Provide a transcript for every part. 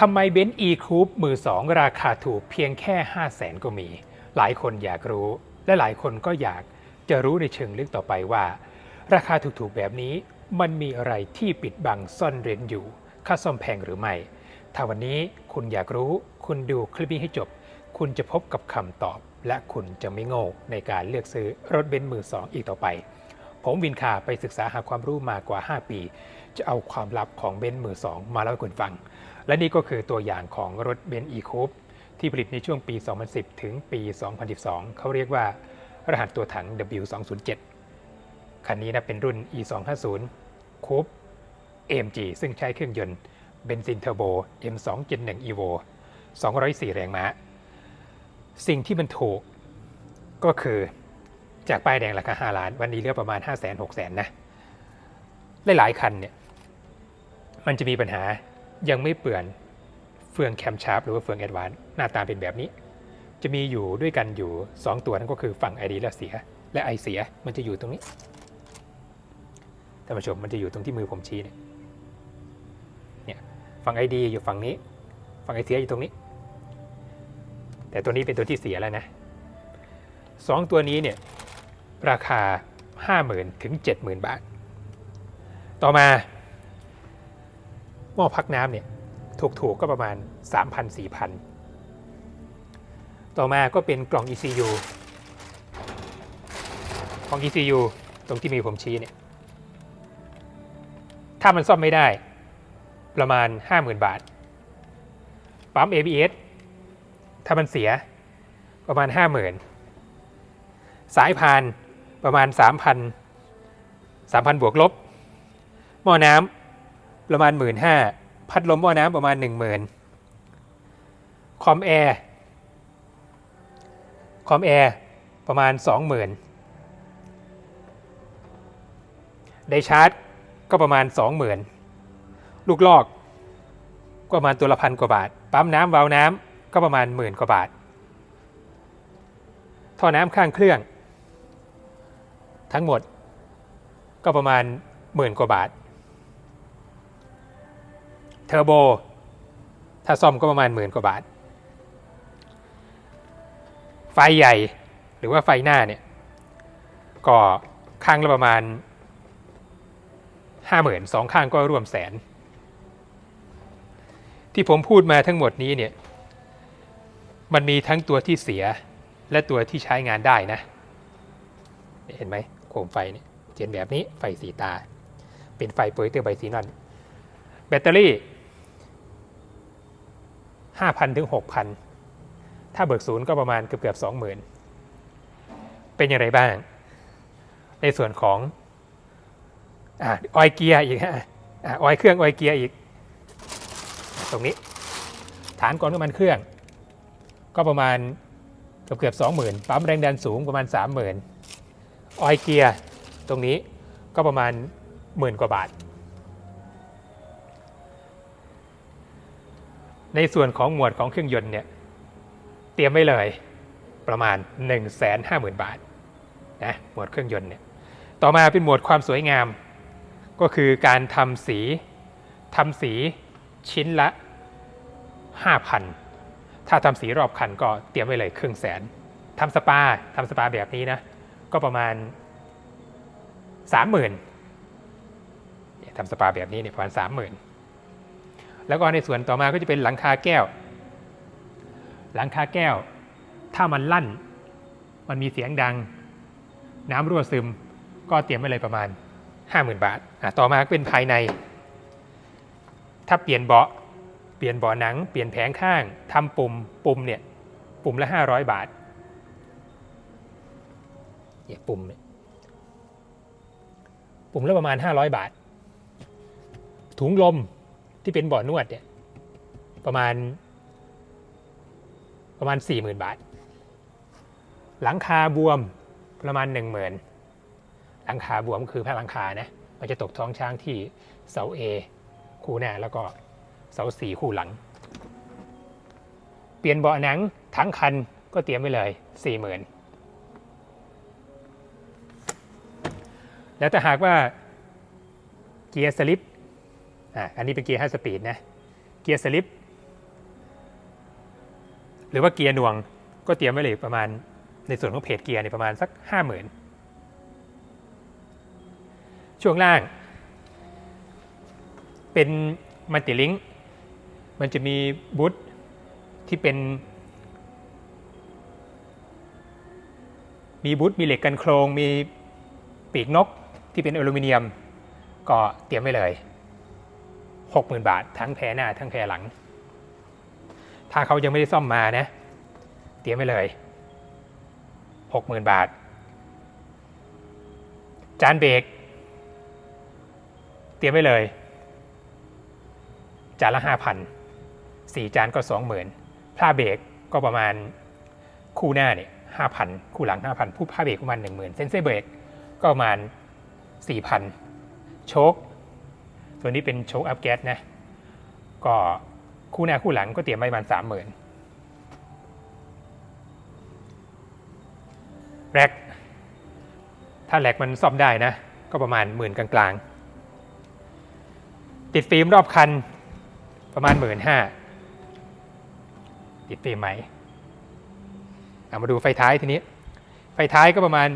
ทำไมเบนซ์อีคูปมือสองราคาถูกเพียงแค่ 5 0 0แสนก็มี หลายคนอยากรู้ และหลายคนก็อยากจะรู้ในเชิงลึกต่อไปว่า ราคาถูกๆแบบนี้มันมีอะไรที่ปิดบังซ่อนเร้นอยู่ ค่าซ่อมแพงหรือไม่ ถ้าวันนี้คุณอยากรู้ คุณดูคลิปนี้ให้จบ คุณจะพบกับคำตอบ และคุณจะไม่โง่ในการเลือกซื้อรถเบนซ์มือสองอีกต่อไป ผมวินคาไปศึกษาหาความรู้มากว่า 5 ปี จะเอาความลับของเบนซ์มือสองมาเล่าให้คุณฟัง และนี่ก็คือตัวอย่างของรถเบนซ์อีคูปที่ผลิตในช่วงปี 2010 ถึงปี 2012 เขาเรียกว่ารหัสตัวถัง W207 คันนี้นะเป็นรุ่น E250 คูป AMG ซึ่งใช้เครื่องยนต์เบนซินเทอร์โบ M271 Evo 204 แรงม้า สิ่งที่มันถูกก็คือจากป้ายแดงราคา 5 ล้าน วันนี้เหลือกประมาณ 5 0 0 0 0 0 6 0 0 0 นะ หลายๆ คันเนี่ย มันจะมีปัญหา ยังไม่เปลี่ยนเฟืองแคมชาร์ปหรือว่าเฟืองแอดวานหน้าตาเป็นแบบนี้ จะมีอยู่ด้วยกันอยู่ 2 ตัวนั่นก็คือฝั่ง ID และเสีย และ I เสียมันจะอยู่ตรงนี้ท่านผู้ชมมันจะอยู่ตรงที่มือผมชี้เนี่ยเนี่ยฝั่ง ID อยู่ฝั่งนี้ ฝั่ง I เสียอยู่ตรงนี้ แต่ตัวนี้เป็นตัวที่เสียแล้วนะสองตัวนี้เนี่ยราคา 50,000 ถึง 70,000 บาท ต่อมา หม้อพักน้ำเนี่ยถูกๆก็ประมาณ 3,000 4,000 ต่อมาก็เป็นกล่อง ECU กล่อง ECU ตรงที่มีผมชี้เนี่ยถ้ามันซ่อมไม่ได้ประมาณ 50,000 บาท ปั๊ม ABS ถ้ามันเสียประมาณ 50,000 สายพานประมาณ 3,000 3,000 บวกลบ หม้อน้ำ ประมาณ 15,000พัดลมหม้อน้ำประมาณ 10,000 คอมแอร์ คอมแอร์ประมาณ 20,000 ไดชาร์จก็ประมาณ 20,000 ลูกลอกก็ประมาณตัวละพันกว่าบาท ปั๊มน้ำวาล์วน้ำก็ประมาณหมื่นกว่าบาท ท่อน้ำข้างเครื่อง ทั้งหมดก็ประมาณหมื่นกว่าบาท ทอร์โบ ถ้าซ่อมก็ประมาณหมื่นกว่าบาท ไฟใหญ่หรือว่าไฟหน้าเนี่ย ก็ข้างละประมาณห้าหมื่นสองข้างก็รวมแสน ที่ผมพูดมาทั้งหมดนี้เนี่ย มันมีทั้งตัวที่เสียและตัวที่ใช้งานได้นะ เห็นไหมโคมไฟเนี่ยเขียนแบบนี้ไฟสีตา เป็นไฟโปรเจคเตอร์ไบซีนอนแบตเตอรี่ 5,000 ถึง 6,000 ถ้าเบิกศูนย์ก็ประมาณเกือบเกือบ20,000 เป็นอย่างไรบ้าง ในส่วนของออยเกียร์อีกฮะอออยเครื่องออยเกียร์อีก ตรงนี้ ฐานกรองน้ำมันเครื่อง ก็ประมาณเกือบเกือบ20,000 ปั๊มแรงดันสูงประมาณ 30,000 ออยเกียร์ตรงนี้ก็ประมาณหมื่นกว่าบาท ในส่วนของหมวดของเครื่องยนต์เนี่ยเตรียมไว้เลยประมาณ 150,000 บาทนะหมวดเครื่องยนต์เนี่ยต่อมาเป็นหมวดความสวยงาม ก็คือการทำสีทำสีชิ้นละ 5,000 ถ้าทำสีรอบคันก็เตรียมไว้เลยครึ่งแสนทำสปาทำสปาแบบนี้นะ ก็ประมาณ 30,000ทำสปาแบบนี้เนี่ยประมาณ 30,000 แล้วก็ในส่วนต่อมาก็จะเป็นหลังคาแก้ว หลังคาแก้ว ถ้ามันลั่น มันมีเสียงดัง น้ำรั่วซึม ก็เตรียมไว้เลยประมาณ 50,000 บาทต่อมาเป็นภายใน ถ้าเปลี่ยนเบาะ เปลี่ยนเบาะหนัง เปลี่ยนแผงข้างทำปุ่ม ปุ่มเนี่ย ปุ่มละ 500 บาท เนี่ยปุ่มเนี่ย ปุ่มละประมาณ 500 บาท ถุงลม ที่เป็นเบ่อนวดเนี่ยประมาณ ประมาณ40,000บาท หลังคาบวมประมาณ 10,000หลังคาบวมคือแผ่หลังคานะมันจะตกท้องช้างที่เสา A คู่หน้าแล้วก็เสาสี่คู่หลัง เปลี่ยนเบาะหนังทั้งคันก็เตรียมไว้เลย40,000แล้วแต่หากว่าเกียร์สลิป อะอันนี้เป็นเกียร์5สปีดนะ เกียร์สลิป หรือว่าเกียร์หน่วงก็เตรียมไว้เลยประมาณในส่วนของเพจเกียร์เนี่ยประมาณสักห้าหมื่นช่วงล่าง เป็นมัลติลิงก์มันจะมีบูทที่เป็น มีบูทมีเหล็กกันโครง มีปีกนกที่เป็นอลูมิเนียม ก็เตรียมไว้เลย 60,000 บาท ทั้งแพรหน้าทั้งแพรหลัง ถ้าเขายังไม่ได้ซ่อมมานะ เตรียมไว้เลย 60,000 บาท จานเบรกเตรียมไว้เลย จานละ 5,000สี่จานก็ 20,000ผ้าเบรกก็ประมาณคู่หน้าเนี่ย5,000คู่หลัง5,000ผู้ผ้าเบรกประมาณ10,000เซนเซอร์เบรกก็ประมาณ4,000โชค ตัวนี้เป็นโชคอัพแก๊สนะ ก็คู่หน้าคู่หลังก็เตรียมไว้ประมาณ30,000แร็กถ้าแร็กมันซ่อมได้นะ ก็ประมาณหมื่นกลางๆ ติดฟิล์มรอบคันประมาณหมื่นห้าติดฟิล์มไหมเอามาดูไฟท้ายทีนี้ ไฟท้ายก็ประมาณ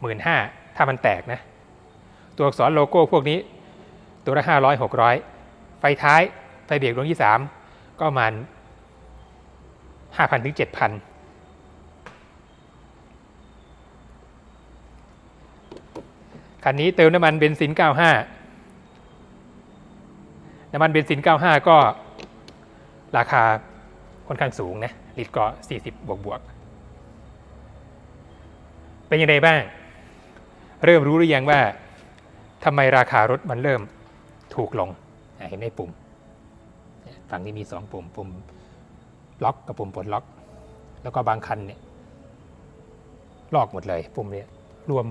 หมื่นห้าถ้ามันแตกนะ ตัวอักษรโลโก้พวกนี้ ตัวละห้าร้อยหกร้อยไฟท้าย ไฟเบรกดวงที่สามก็ประมาณห้าพันถึงเจ็ดพันคันนี้เติมน้ำมันเบนซิน 95 น้ำมันเบนซิน 95 ก็ราคาค่อนข้างสูงนะ ลิตรก็ 40 บวกบวกๆเป็นยังไงบ้าง เริ่มรู้หรือยังว่าทำไมราคารถมันเริ่ม ถูกลง เห็นไหมปุ่ม ฝั่งนี้มี 2 ปุ่ม ปุ่มล็อกกับปุ่มปลดล็อก แล้วก็บางคันเนี่ยลอกหมดเลย ปุ่มเนี่ยรวม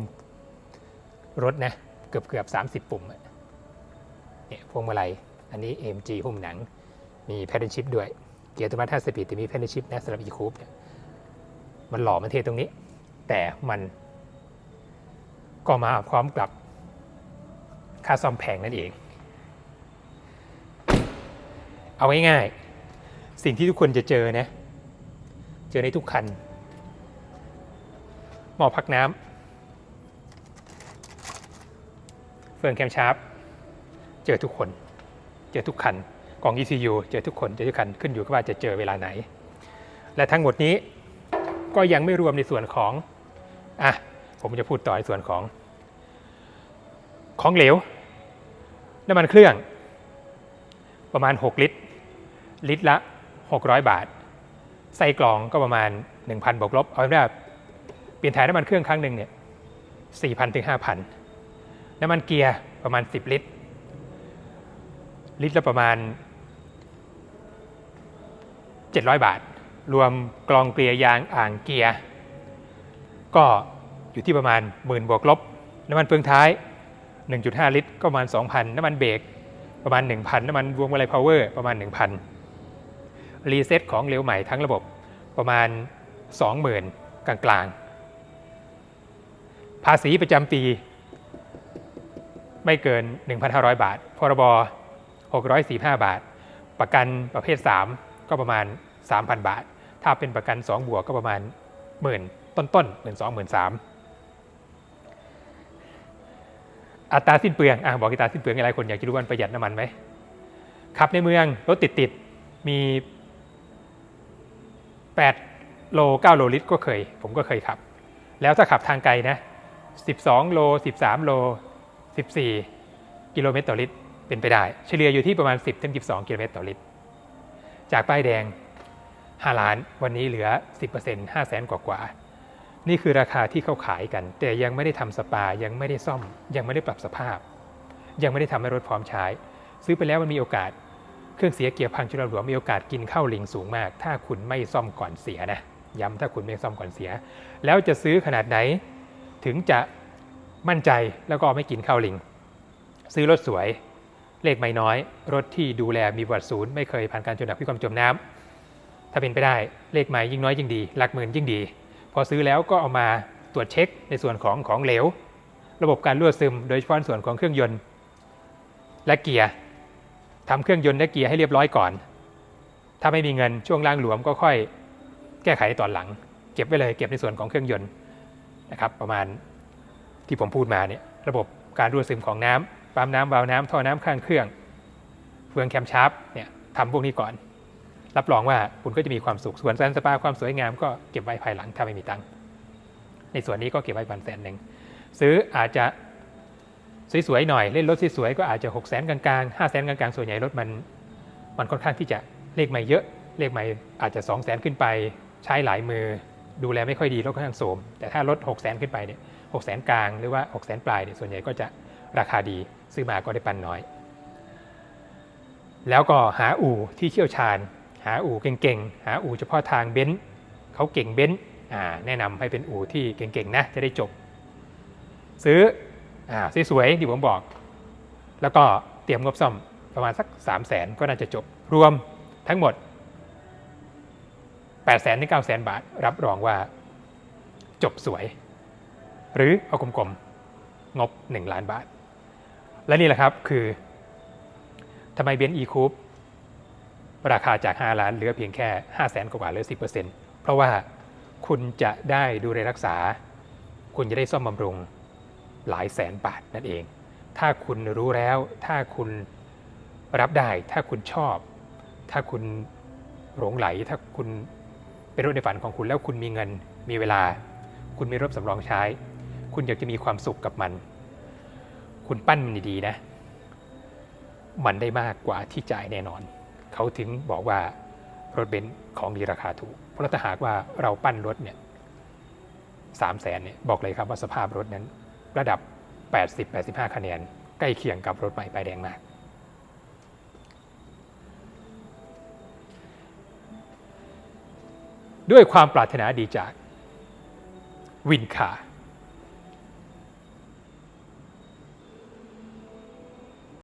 รถนะเกือบเกือบ 30 ปุ่มเนี่ยพวงมาลัย อันนี้ AMG หุ้มหนัง มีแพดเดิลชิพด้วย เกียร์ตัวมาท่าสปีดแต่มีแพดเดิลชิพนะสำหรับ e-coupe เนี่ยมันหล่อมันเท่ตรงนี้ แต่มันก็มาพร้อมกับค่าซ่อมแพงนั่นเอง เอาง่ายๆ สิ่งที่ทุกคนจะเจอนะ เจอในทุกคัน หม้อพักน้ำเฟืองแคมชาร์ปเจอทุกคน เจอทุกคันกล่อง ECU เจอทุกคน เจอทุกคัน ขึ้นอยู่กับว่าจะเจอเวลาไหน และทั้งหมดนี้ก็ยังไม่รวมในส่วนของอะผมจะพูดต่อในส่วนของ ของเหลวน้ำมันเครื่อง ประมาณ 6 ลิตร ลิตรละ 600 บาท ใส่กล่องก็ประมาณ 1,000บวกลบ เอาเป็นว่าเปลี่ยนถ่ายน้ำมันเครื่องครั้งหนึ่งเนี่ย4,000ถึง5,000 น้ำมันเกียร์ประมาณ 10 ลิตร ลิตรละประมาณ 700 บาท รวมกรองเกลียร์ยางอ่างเกียร์ก็อยู่ที่ประมาณหมื่นบวกลบ น้ำมันเฟืองท้าย 1.5 ลิตร ก็ประมาณ 2,000 น้ำมันเบรกประมาณ 1,000 น้ำมันวงมาลัยพาวเวอร์ประมาณ 1,000 รีเซ็ตของเหลวใหม่ทั้งระบบประมาณ 20,000 กลางๆ ภาษีประจำปี ไม่เกิน 1,500 บาท พรบ 645 บาท ประกันประเภท 3 ก็ประมาณ 3,000 บาท ถ้าเป็นประกัน 2 บวกก็ประมาณหมื่นต้นต้นหมื่นสองหมื่นสามอัตราสิ้นเปลืองอะบอกอัตราสิ้นเปลืองอะไรคนอยากจะรู้ว่าประหยัดน้ำมันไหมขับในเมืองรถติดติดๆมี 8 โล 9 โลลิตรก็เคย ผมก็เคยขับ แล้วถ้าขับทางไกลนะ 12 โล 13 โล 14 กิโลเมตรต่อลิตร เป็นไปได้ เฉลี่ยอยู่ที่ประมาณ 10ถึง12 กิโลเมตรต่อลิตร จากป้ายแดง 5 ล้านวันนี้เหลือ 10% 5แสนกว่าๆนี่คือราคาที่เขาขายกัน แต่ยังไม่ได้ทำสปา ยังไม่ได้ซ่อม ยังไม่ได้ปรับสภาพ ยังไม่ได้ทำให้รถพร้อมใช้ ซื้อไปแล้วมันมีโอกาส เครื่องเสียเกียร์พังชุลหลวมมีโอกาสกินเข้าลิงสูงมาก ถ้าคุณไม่ซ่อมก่อนเสียนะย้ำถ้าคุณไม่ซ่อมก่อนเสีย แล้วจะซื้อขนาดไหนถึงจะมั่นใจแล้วก็ไม่กินเข้าลิง ซื้อรถสวย เลขไม่น้อย รถที่ดูแลมีประวัติศูนย์ไม่เคยผ่านการจมดับพิความจมน้ำถ้าเป็นไปได้เลขไม่ยิ่งน้อยยิ่งดี หลักหมื่นยิ่งดี พอซื้อแล้วก็เอามาตรวจเช็คในส่วนของของเหลว ระบบการรั่วซึม โดยเฉพาะในส่วนของเครื่องยนต์ และเกียร์ ทำเครื่องยนต์และเกียร์ให้เรียบร้อยก่อน ถ้าไม่มีเงินช่วงล่างหลวมก็ค่อยแก้ไขตอนหลัง เก็บไว้เลย เก็บในส่วนของเครื่องยนต์นะครับประมาณที่ผมพูดมาเนี่ยระบบการรั่วซึมของน้ำปั๊มน้ำวาล์วน้ำท่อน้ำข้างเครื่องเฟืองแคมชาร์ปเนี่ยทำพวกนี้ก่อน รับรองว่าคุณก็จะมีความสุขส่วนซันสปาความสวยงามก็เก็บไว้ภายหลังถ้าไม่มีตังค์ในส่วนนี้ก็เก็บไว้พันแสนหนึ่งซื้ออาจจะ สวยๆหน่อยเล่นรถสวยๆก็อาจจะ6 0แสนกลางๆ5 0 0แสนกลางๆส่วนใหญ่รถมัน มันค่อนข้างที่จะเลขใหม่เยอะ เลขใหม่อาจจะ2 0 0แสนขึ้นไป ใช้หลายมือ ดูแลไม่ค่อยดีรถค่อนข้างโสม แต่ถ้ารถ6 0แสนขึ้นไปเนี่ย6 0แสนกลางหรือว่า6 0แสนปลายเนี่ยส่วนใหญ่ก็จะราคาดีซื้อมาก็ได้ปันน้อย แล้วก็หาอู่ที่เชี่ยวชาญ หาอู่เก่งๆหาอู่เฉพาะทางเบนซ์เขาเก่งเบนซ์อ่าแนะนำให้เป็นอู่ที่เก่งๆนะจะได้จบ ซื้อ สวยๆที่ผมบอก แล้วก็เตรียมงบซ่อมประมาณสัก3 0 0แสนก็น่าจะจบ รวมทั้งหมด8 0 0แสนถึง9 0 0แสนบาท รับรองว่าจบสวย หรือเอากลมๆ งบ 1 ล้านบาท และนี่แหละครับคือทำไมเบนซ์อีคูปราคาจาก 5 ล้านเหลือเพียงแค่ 5 0 0แสนกว่าบาทหลือ 10%เพราะว่าคุณจะได้ดูแลรักษา คุณจะได้ซ่อมบำรุง หลายแสนบาทนั่นเอง ถ้าคุณรู้แล้ว ถ้าคุณรับได้ ถ้าคุณชอบ ถ้าคุณหลงไหล ถ้าคุณเป็นรถในฝันของคุณแล้วคุณมีเงิน มีเวลา คุณมีรถสำรองใช้ คุณอยากจะมีความสุขกับมัน คุณปั้นมันดีๆนะ มันได้มากกว่าที่จ่ายแน่นอน เขาถึงบอกว่ารถเบนซ์ของดีราคาถูก เพราะถ้าหากว่าเราปั้นรถเนี่ยสามแสนเนี่ยบอกเลยครับว่าสภาพรถนั้น ระดับ 80-85 คะแนน ใกล้เคียงกับรถใหม่ป้ายแดงมาก ด้วยความปรารถนาดีจากวินคา